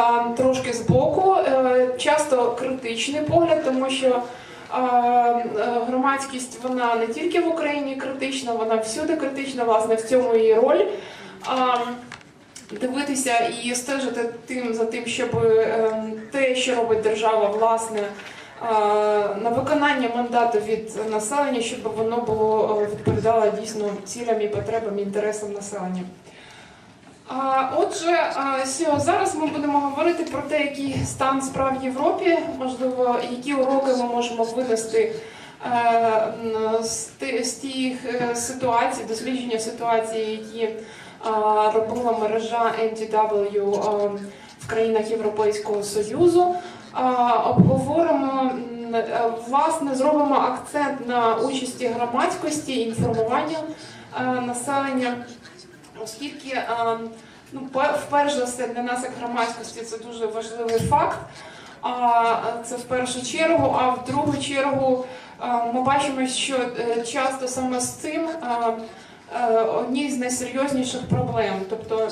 а, трошки збоку, е, часто критичний погляд, тому що е, громадськість вона не тільки в Україні критична, вона всюди критична, власне, в цьому її роль. Дивитися і стежити тим за тим, щоб е, те, що робить держава, власне, е, на виконання мандату від населення, щоб воно було е, відповідало дійсно цілям і потребам і інтересам населення. Отже, а, сьо- зараз ми будемо говорити про те, який стан справ в Європі, можливо, які уроки ми можемо винести е, з тих е, ситуацій, дослідження ситуації, які робила мережа NTW в країнах Європейського Союзу. Обговоримо е, власне, зробимо акцент на участі громадськості, інформування е, населення, оскільки е, ну, вперше за все для нас, як громадськості, це дуже важливий факт. А це в першу чергу, а в другу чергу е, ми бачимо, що е, часто саме з цим е, е, одні з найсерйозніших проблем. Тобто,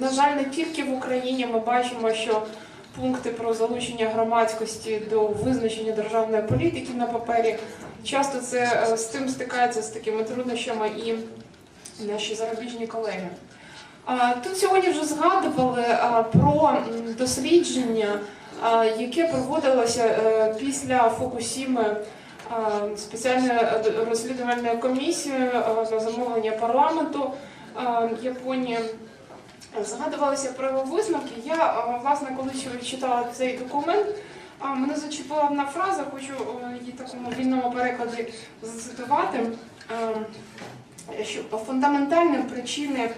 на жаль, не тільки в Україні ми бачимо, що пункти про залучення громадськості до визначення державної політики на папері часто це е, з тим стикаються з такими труднощами і наші зарубіжні колеги. Тут сьогодні вже згадували про дослідження, яке проводилося е, після Фукусіми а, спеціальною розслідувальною комісією на замовлення парламенту Японії. Згадувалися про його висновки. Я, власне, коли читала цей документ, мене зачепила одна фраза, хочу е, її такому вільному перекладі зацитувати. Е, що фундаментальні причини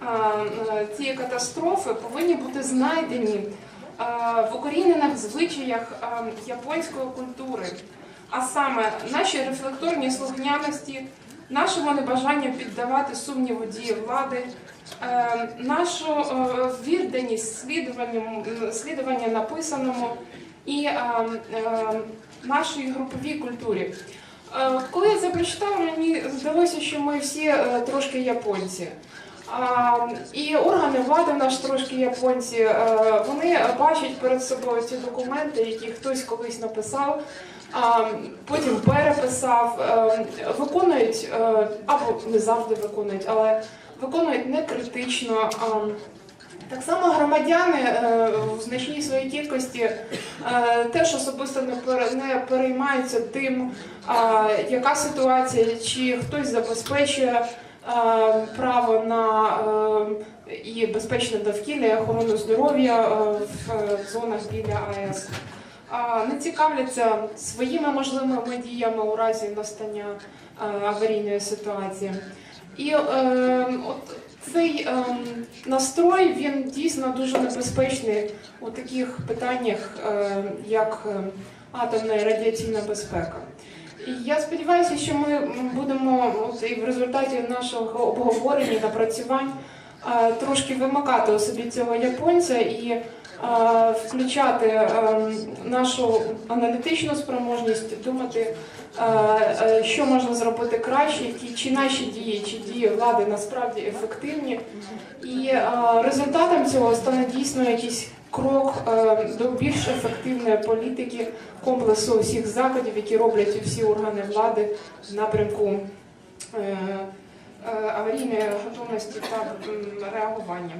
а, е, цієї катастрофи повинні бути знайдені в укорінених звичаях японської культури, а саме нашій рефлекторній слухняності, нашому небажанню піддавати сумніву дії влади, е, нашу е, відданість слідування написаному і е, е, нашій груповій культурі. Коли я це прочитала, мені здалося, що ми всі е, трошки японці. І органи влади наш трошки японці. Е, Вони бачать перед собою ці документи, які хтось колись написав, потім переписав, е, виконують або не завжди виконують, але виконують не критично. Так само громадяни е, в значній своїй кількості е, теж особисто не переймаються тим, яка ситуація, чи хтось забезпечує е, право на і безпечне довкілля, і охорону здоров'я в зонах біля АЕС. Не цікавляться своїми можливими діями у разі настання аварійної ситуації. І е, от цей ем, настрой він дійсно дуже небезпечний у таких питаннях, е, як е, атомна і радіаційна безпека. І я сподіваюся, що ми будемо от, і в результаті нашого обговорення, напрацювань е, трошки вимикати у собі цього японця і включати е, нашу аналітичну спроможність, думати, е, е, що можна зробити краще, чи наші дії, чи дії влади насправді ефективні. І е, результатом цього стане дійсно якийсь крок е, до більш ефективної політики комплексу усіх заходів, які роблять всі органи влади в напрямку е, е, аварійної готовності та реагування.